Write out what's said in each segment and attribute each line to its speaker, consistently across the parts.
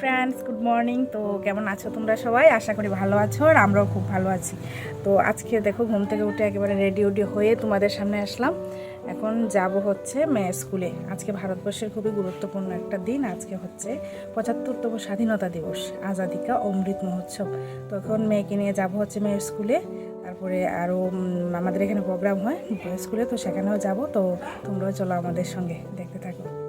Speaker 1: Friends good morning তো কেমন আছো তোমরা সবাই? আশা করি ভালো আছো আর আমরাও খুব ভালো আছি। তো আজকে দেখো ঘুম থেকে উঠে একেবারে রেডি উডি হয়ে তোমাদের সামনে আসলাম। এখন যাব হচ্ছে মেয়ে স্কুলে আজকে ভারতবর্ষের খুবই গুরুত্বপূর্ণ একটা দিন। আজকে হচ্ছে পঁচাত্তরতম স্বাধীনতা দিবস, আজাদিকা অমৃত মহোৎসব। তো এখন মেয়েকে নিয়ে যাব হচ্ছে মেয়ের স্কুলে তারপরে আরও আমাদের এখানে প্রোগ্রাম হয় স্কুলে তো সেখানেও যাব। তো তোমরাও চলো আমাদের সঙ্গে। দেখতে থাকো।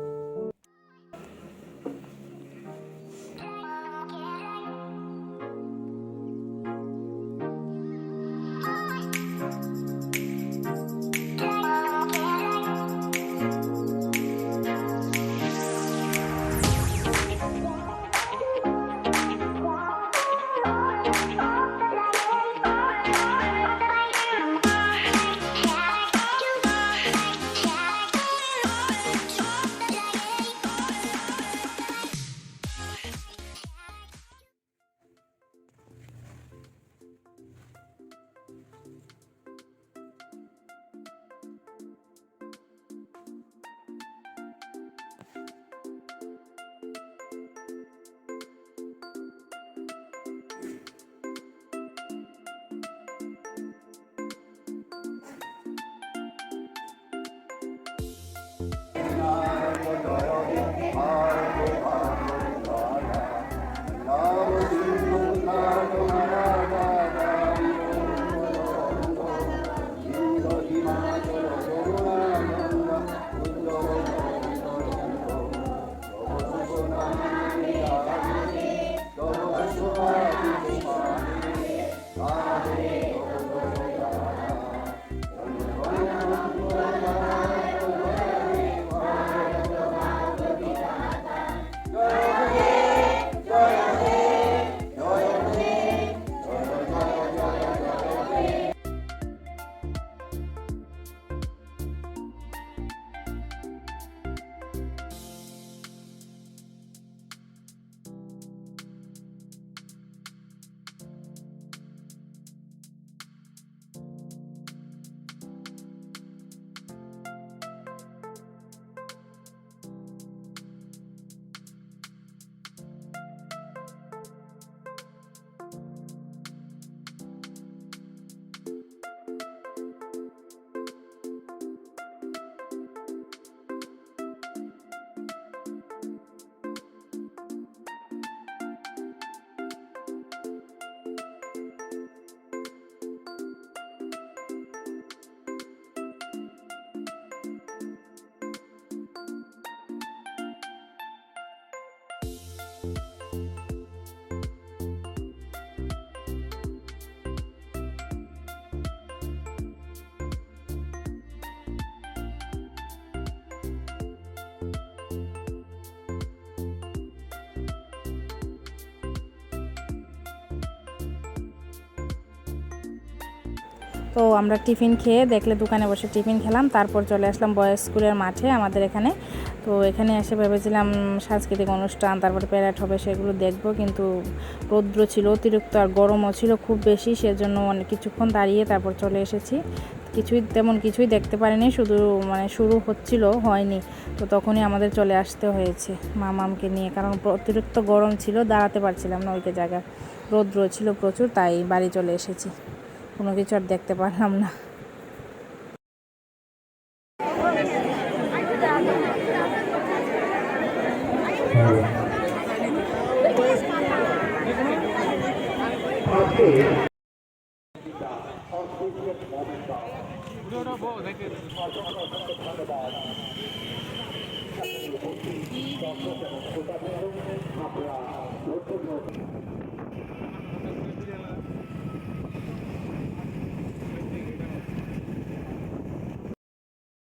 Speaker 1: তো আমরা টিফিন খেয়ে দেখলে দোকানে বসে টিফিন খেলাম, তারপর চলে আসলাম বয়েজ স্কুলের মাঠে আমাদের এখানে। তো এখানে এসে ভেবেছিলাম সাংস্কৃতিক অনুষ্ঠান, তারপর প্যারেড হবে সেগুলো দেখব, কিন্তু রৌদ্র ছিল, অতিরিক্ত আর গরমও ছিল খুব বেশি, সেজন্য অনেক কিছুক্ষণ দাঁড়িয়ে তারপর চলে এসেছি। কিছুই তেমন কিছুই দেখতে পারিনি, শুধু মানে শুরু হচ্ছিল, হয়নি। তো তখনই আমাদের চলে আসতে হয়েছে মামামকে নিয়ে, কারণ অতিরিক্ত গরম ছিল, দাঁড়াতে পারছিলাম না ওইকে জায়গা রৌদ্র ছিল প্রচুর, তাই বাড়ি চলে এসেছি। কোনো কিছু আর দেখতে পারলাম না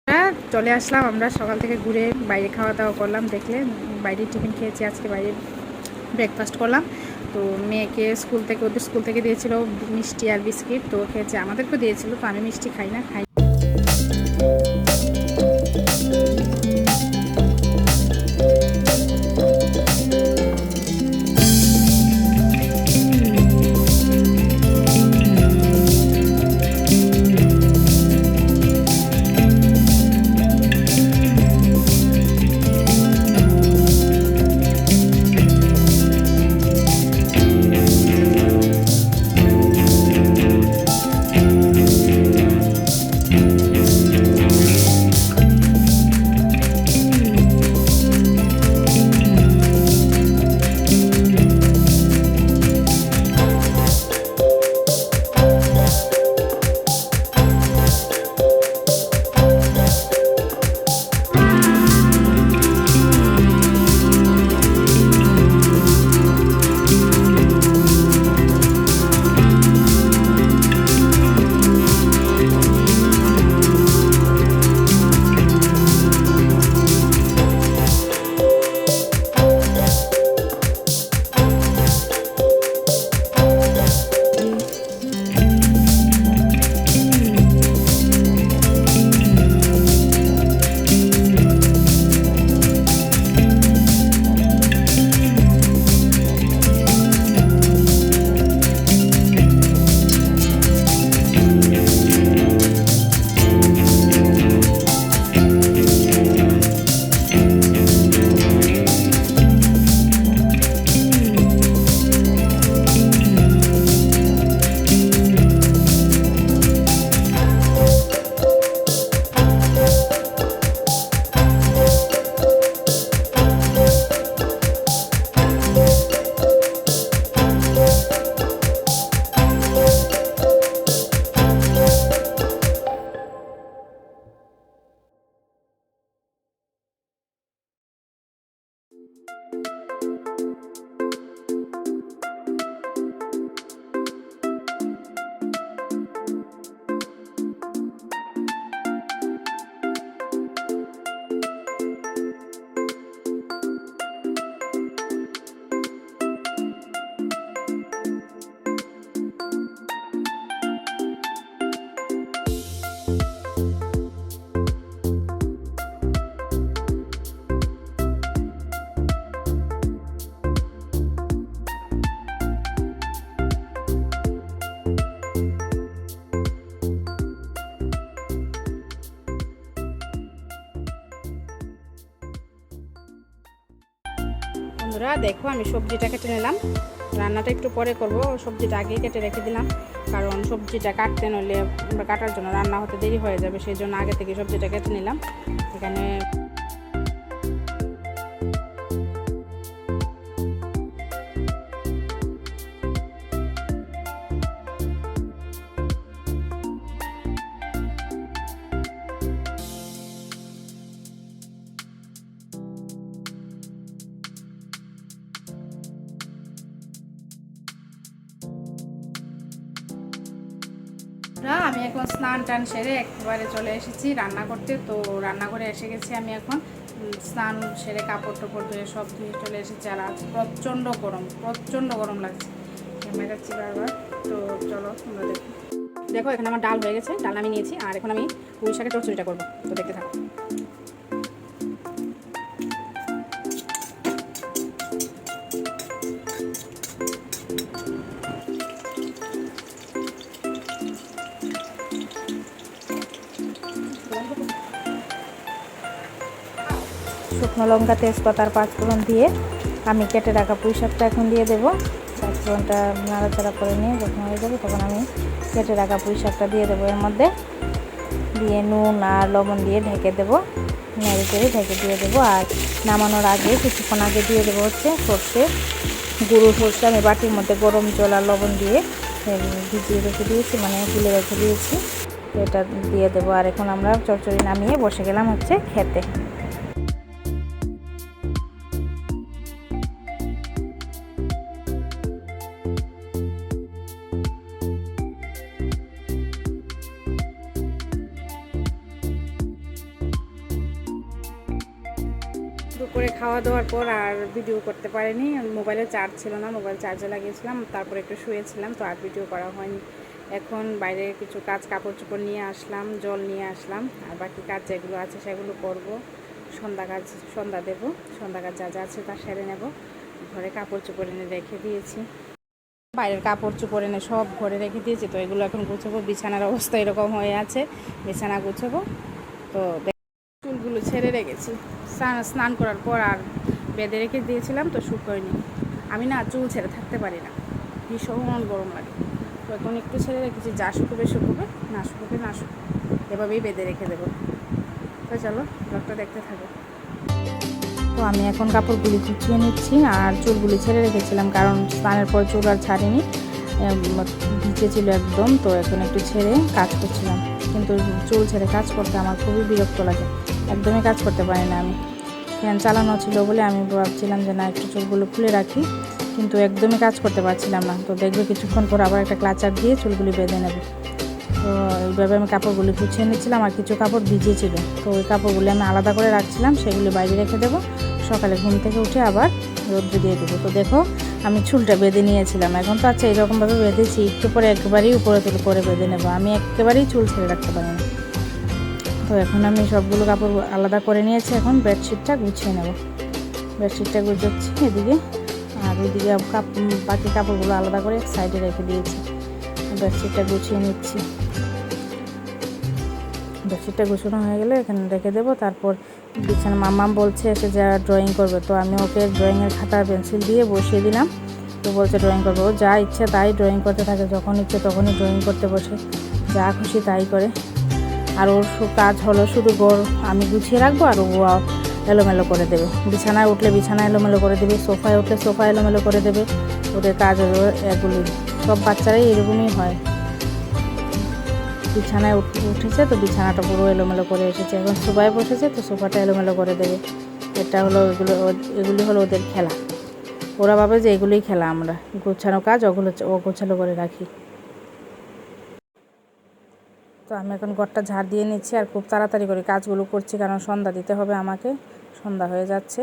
Speaker 1: হ্যাঁ, চলে আসলাম, আমরা সকাল থেকে ঘুরে বাইরে খাওয়া দাওয়া করলাম, দেখলে বাইরে টিফিন খেয়েছি, আজকে বাইরে ব্রেকফাস্ট করলাম। তো মেয়েকে স্কুল থেকে, ওদের স্কুল থেকে দিয়েছিল মিষ্টি আর বিস্কিট, তো খেয়েছে, আমাদেরকেও দিয়েছিল, তো আমি মিষ্টি খাই না, খাই বন্ধুরা, দেখো আমি সবজিটা কেটে নিলাম। রান্নাটা একটু পরে করব, সবজিটা আগে কেটে রেখে দিলাম। কারণ সবজিটা কাটতে নইলে কাটার জন্য রান্না হতে দেরি হয়ে যাবে, সেই জন্য আগে থেকে সবজিটা কেটে নিলাম। এখানে টান সেরে একবারে চলে এসেছি রান্না করতে। তো রান্না করে এসে গেছি আমি এখন। স্নান সেরে কাপড় টাপড় ধুয়ে সব ধুয়ে চলে এসেছি। আর আজ প্রচণ্ড গরম প্রচণ্ড গরম লাগছে। ঘেমে যাচ্ছি বারবার তো চলো তোমরা দেখো। দেখো, এখানে আমার ডাল হয়ে গেছে। ডাল আমি নিয়েছি। আর এখন আমি পুঁই শাকের চচ্চড়িটা করব। তো দেখতে থাকো। শুকনো লঙ্কা তেজপাতার পাঁচফোড়ন দিয়ে আমি কেটে রাখা পুঁই শাকটা এখন দিয়ে দেবো। পাঁচফোড়নটা নাড়াচাড়া করে নিয়ে যখন হয়ে যাবে তখন আমি কেটে রাখা পুঁই শাকটা দিয়ে দেবো। এর মধ্যে দিয়ে নুন আর লবণ দিয়ে ঢেকে দেবো। নেড়ে চেড়ে ঢেকে দিয়ে দেবো। আর নামানোর আগে, কিছুক্ষণ আগে দিয়ে দেবো হচ্ছে সর্ষে গুঁড়ো সর্ষে। আমি বাটির মধ্যে গরম জল আর লবণ দিয়ে ভিজিয়ে রেখে দিয়েছি মানে গুলে রেখে দিয়েছি। এটা দিয়ে দেবো। আর এখন আমরা চচ্চড়ি নামিয়ে বসে গেলাম হচ্ছে খেতে। খাওয়া দাওয়ার পর আর ভিডিও করতে পারিনি। মোবাইলে চার্জ ছিল না মোবাইল চার্জে লাগিয়েছিলাম, তারপরে একটু শুয়েছিলাম, তো আর ভিডিও করা হয়নি। এখন বাইরে কিছু কাজ কাপড় চোপড় নিয়ে আসলাম, জল নিয়ে আসলাম, আর বাকি কাজ যেগুলো আছে সেগুলো করব। সন্ধ্যা কাজ, সন্ধ্যা দেবো, সন্ধ্যা কাজ যা যা আছে তা সেরে নেব। ঘরে কাপড় চোপড় এনে রেখে দিয়েছি। বাইরের কাপড় চোপড় এনে সব ঘরে রেখে দিয়েছি, তো এগুলো এখন গুছাবো। বিছানার অবস্থা এরকম হয়ে আছে, বিছানা গুছাবো। তো চুলগুলো ছেড়ে রেখেছি স্নান করার পর আর বেঁধে রেখে দিয়েছিলাম, তো শুকোয়নি আমি না চুল ছেড়ে থাকতে পারি না। ভীষণ গরম লাগে। তো এখন একটু ছেড়ে রেখেছি, যা শুকোবে শুকোবে, না শুকোবে না শুকোবে। এভাবেই বেঁধে রেখে দেবো। তো চলো, ব্লগটা দেখতে থাকো। তো আমি এখন কাপড়গুলি কুচিয়ে নিচ্ছি আর চুলগুলি ছেড়ে রেখেছিলাম, কারণ স্নানের পর চুল আর ছাড়িনি। ভিজে ছিল একদম, তো এখন একটু ছেড়ে কাজ করছিলাম। কিন্তু চুল ছেড়ে কাজ করতে আমার খুবই বিরক্ত লাগে। একদমই কাজ করতে পারি না আমি। ফ্যান চালানো ছিল বলে আমি ভাবছিলাম যে না, একটু চুলগুলো খুলে রাখি। কিন্তু একদমই কাজ করতে পারছিলাম না। তো দেখবে কিছুক্ষণ পর আবার একটা ক্লাচার দিয়ে চুলগুলি বেঁধে নেব। তো এইভাবে আমি কাপড়গুলি গুছিয়ে নিচ্ছিলাম আর কিছু কাপড় ভিজিয়েছিল তো ওই কাপড়গুলি আমি আলাদা করে রাখছিলাম, সেগুলি বাইরে রেখে দেবো। সকালে ঘুম থেকে উঠে আবার রোদ্রে দিয়ে দেবো। তো দেখো, আমি চুলটা বেঁধে নিয়েছিলাম। এখন তো আচ্ছা এরকমভাবে বেঁধেছি, একটু পরে একবারেই উপরে তুলে করে বেঁধে নেব। আমি একেবারেই চুল ছেড়ে রাখতে পারি না। তো এখন আমি সবগুলো কাপড় আলাদা করে নিয়েছি, এখন বেডশিটটা গুছিয়ে নেব। বেডশিটটা গুছোচ্ছি এদিকে, আর ওইদিকে কাপ, বাকি কাপড়গুলো আলাদা করে সাইডে রেখে দিয়েছি। বেডশিটটা গুছিয়ে নিচ্ছি। বেডশিটটা গুছানো হয়ে গেলে এখানে রেখে দেবো। তারপর বিছানা মাম্মাম বলছে এসে যা ড্রয়িং করবে। তো আমি ওকে ড্রয়িংয়ের খাতা, পেন্সিল দিয়ে বসিয়ে দিলাম। তো বলছে ড্রয়িং করবে। ও যা ইচ্ছে তাই ড্রয়িং করতে থাকে। যখন ইচ্ছে তখনই ড্রয়িং করতে বসে। যা খুশি তাই করে। আর ওর কাজ হলো শুধু গোর আমি গুছিয়ে রাখব আর ও এলোমেলো করে দেবে। বিছানায় উঠলে বিছানা এলোমেলো করে দেবে, সোফায় উঠলে সোফা এলোমেলো করে দেবে। ওদের কাজ হলো এগুলি সব বাচ্চারাই এরকমই হয়। বিছানায় উঠ- উঠেছে তো বিছানাটা পুরো এলোমেলো করে এসেছে। এখন সোফায় বসেছে তো সোফাটা এলোমেলো করে দেবে। এটা হলো এগুলো, এগুলি হলো ওদের খেলা। ওরা ভাবে যে এগুলোই খেলা আমরা। গোছানো কাজ ওগুলো ও গোছালো করে রাখি। তো আমি এখন ঘরটা ঝাড় দিয়ে নিচ্ছি আর খুব তাড়াতাড়ি করে কাজগুলো করছি, কারণ সন্ধ্যা দিতে হবে আমাকে। সন্ধ্যা হয়ে যাচ্ছে।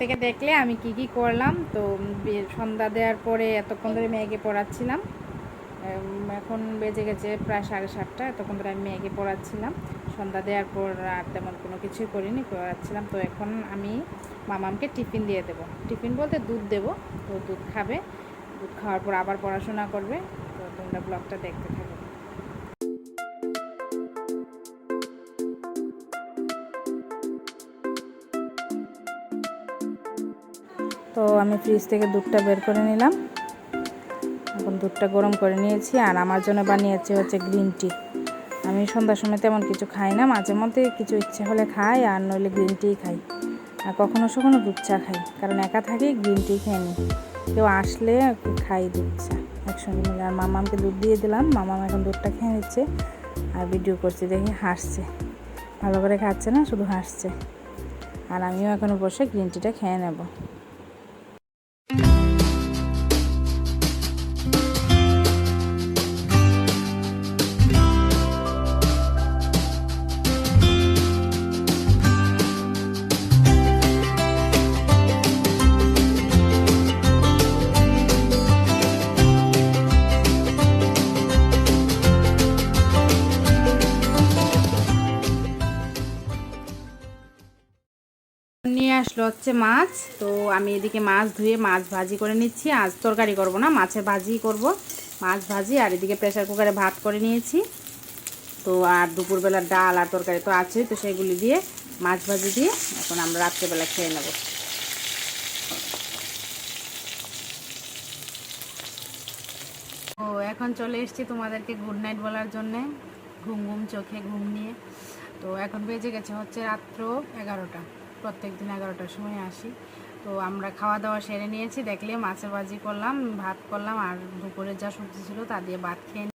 Speaker 1: থেকে দেখলে আমি কি কি করলাম। তো সন্ধ্যা দেওয়ার পরে এতক্ষণ ধরে মেয়েকে পড়াচ্ছিলাম। এখন বেজে গেছে প্রায় সাড়ে সাতটা, এতক্ষণ ধরে আমি মেয়েকে পড়াচ্ছিলাম। সন্ধ্যা দেওয়ার পর আর তেমন কোনো কিছুই করিনি, পড়াচ্ছিলাম। তো এখন আমি মামামকে টিফিন দিয়ে দেবো। টিফিন বলতে দুধ দেবো। তো দুধ খাবে। দুধ খাওয়ার পর আবার পড়াশোনা করবে। তো তোমরা ব্লগটা দেখতে থাকো। তো আমি ফ্রিজ থেকে দুধটা বের করে নিলাম। এখন দুধটা গরম করে নিয়েছি আর আমার জন্য বানিয়েছি হচ্ছে গ্রিন টি। আমি সন্ধ্যার সময় তেমন কিছু খাই না, মাঝে মধ্যে কিছু ইচ্ছে হলে খাই আর নইলে গ্রিন টি খাই। আর কখনো সখনো দুধ চা খাই, কারণ একা থাকি গ্রিন টি খেয়ে নিই কেউ আসলে খাই দুধ চা একসঙ্গে মিলে। আর মামামকে দুধ দিয়ে দিলাম, মামাম এখন দুধটা খেয়ে নিচ্ছে আর ভিডিও করছি, দেখি হাসছে। ভালো করে খাচ্ছে না, শুধু হাসছে। আর আমিও এখন বসে গ্রিন টিটা খেয়ে নেব। আসলো হচ্ছে মাছ। তো আমি এদিকে মাছ ধুয়ে মাছ ভাজি করে নিচ্ছি। আজ তরকারি করব না, মাছের ভাজি করব। মাছ ভাজি আর এদিকে প্রেসার কুকারে ভাত করে নিয়েছি। তো আর দুপুরবেলার ডাল আর তরকারি তো আছেই, তো সেগুলি দিয়ে মাছ ভাজি দিয়ে এখন আমরা রাত্রেবেলা খেয়ে নেব। ও এখন চলে এসেছি তোমাদেরকে গুড নাইট বলার জন্যে। ঘুম ঘুম চোখে, ঘুম নিয়ে। তো এখন বেজে গেছে হচ্ছে রাত্র এগারোটা। প্রত্যেক দিন এগারোটার সময় আসি। তো আমরা খাওয়া দাওয়া সেরে নিয়েছি, দেখলে মাছের ভাজি করলাম, ভাত করলাম, আর দুপুরে যা সবজি ছিল তা দিয়ে ভাত খেয়ে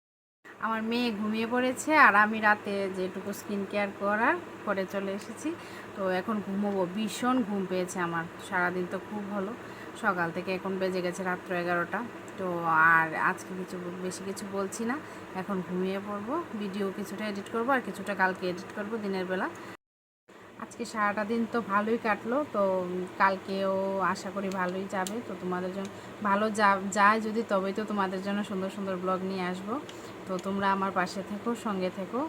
Speaker 1: আমার মেয়ে ঘুমিয়ে পড়েছে, আর আমি রাতে যেটুকু স্কিন কেয়ার করার করে চলে এসেছি। তো এখন ঘুমোবো, ভীষণ ঘুম পেয়েছে আমার, সারাদিন তো খুব হলো সকাল থেকে এখন বেজে গেছে রাত্র এগারোটা। তো আর আজকে কিছু বেশি কিছু বলছি না। এখন ঘুমিয়ে পড়ব, ভিডিও কিছুটা এডিট করব, আর কিছুটা কালকে এডিট করব দিনের বেলা। আজকে সারাটা দিন তো ভালোই কাটলো, তো কালকেও আশা করি ভালোই যাবে। তো তোমাদের জন্য ভালো যা, যায় যদি তবেই তো তোমাদের জন্য সুন্দর সুন্দর ব্লগ নিয়ে আসব। তো তোমরা আমার পাশে থেকো, সঙ্গে থেকো।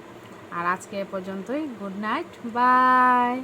Speaker 1: আর আজকে এ পর্যন্তই গুড নাইট বাই